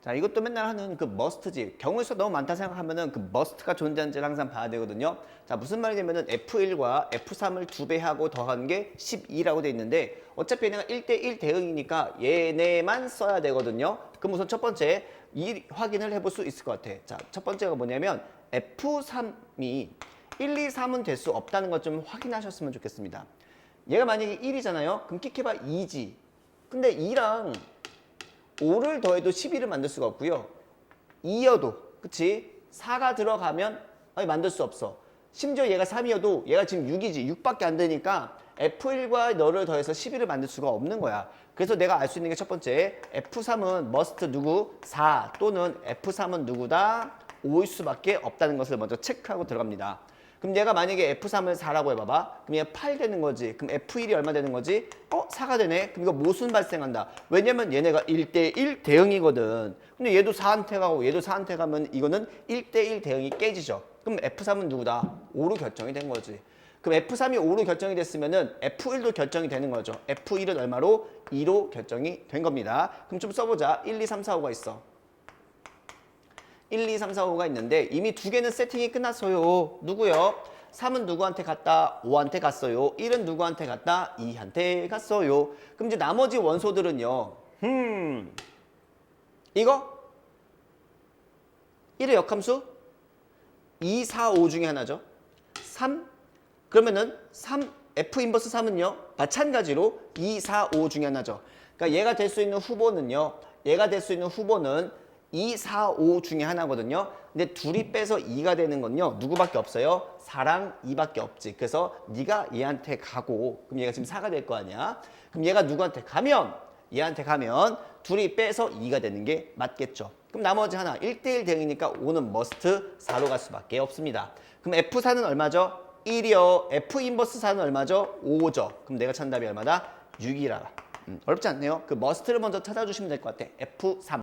자, 이것도 맨날 하는 그 머스트지. 경우의 수가 너무 많다 생각하면은 그 머스트가 존재하는지를 항상 봐야 되거든요. 자, 무슨 말이냐면은 F1과 F3을 두 배 하고 더하는 게 12라고 돼 있는데 어차피 얘네가 1대1 대응이니까 얘네만 써야 되거든요. 그럼 우선 첫 번째 이 확인을 해볼 수 있을 것 같아. 자, 첫 번째가 뭐냐면 F3이 1, 2, 3은 될 수 없다는 것 좀 확인하셨으면 좋겠습니다. 얘가 만약에 1이잖아요. 그럼 끽해봐 2지. 근데 2랑 5를 더해도 11을 만들 수가 없고요. 2여도 그치? 4가 들어가면 아니 만들 수 없어. 심지어 얘가 3이어도 얘가 지금 6이지. 6밖에 안 되니까 F1과 너를 더해서 11을 만들 수가 없는 거야. 그래서 내가 알 수 있는 게 첫 번째 F3은 must 누구? 4 또는 F3은 누구다? 5일 수밖에 없다는 것을 먼저 체크하고 들어갑니다. 그럼 얘가 만약에 F3을 4라고 해봐봐. 그럼 얘가 8 되는 거지. 그럼 F1이 얼마 되는 거지? 어? 4가 되네? 그럼 이거 모순 발생한다. 왜냐면 얘네가 1대1 대응이거든. 근데 얘도 4한테 가고 얘도 4한테 가면 이거는 1대1 대응이 깨지죠. 그럼 F3은 누구다? 5로 결정이 된 거지. 그럼 F3이 5로 결정이 됐으면은 F1도 결정이 되는 거죠. F1은 얼마로? 2로 결정이 된 겁니다. 그럼 좀 써보자. 1, 2, 3, 4, 5가 있어. 1, 2, 3, 4, 5가 있는데 이미 두 개는 세팅이 끝났어요. 누구요? 3은 누구한테 갔다? 5한테 갔어요. 1은 누구한테 갔다? 2한테 갔어요. 그럼 이제 나머지 원소들은요. 음. 이거? 1의 역함수? 2, 4, 5 중에 하나죠. 3? 그러면은 3, F 인버스 3은요. 마찬가지로 2, 4, 5 중에 하나죠. 그러니까 얘가 될 수 있는 후보는요. 얘가 될 수 있는 후보는 2, 4, 5 중에 하나거든요. 근데 둘이 빼서 2가 되는 건요. 누구밖에 없어요? 4랑 2밖에 없지. 그래서 네가 얘한테 가고 그럼 얘가 지금 4가 될 거 아니야. 그럼 얘가 누구한테 가면 얘한테 가면 둘이 빼서 2가 되는 게 맞겠죠. 그럼 나머지 하나 1대1 대응이니까 5는 머스트 4로 갈 수밖에 없습니다. 그럼 F4는 얼마죠? 1이요. F 인버스 4는 얼마죠? 5죠. 그럼 내가 찾는 답이 얼마다? 6이라. 음, 어렵지 않네요. 그 머스트를 먼저 찾아주시면 될 것 같아. F3.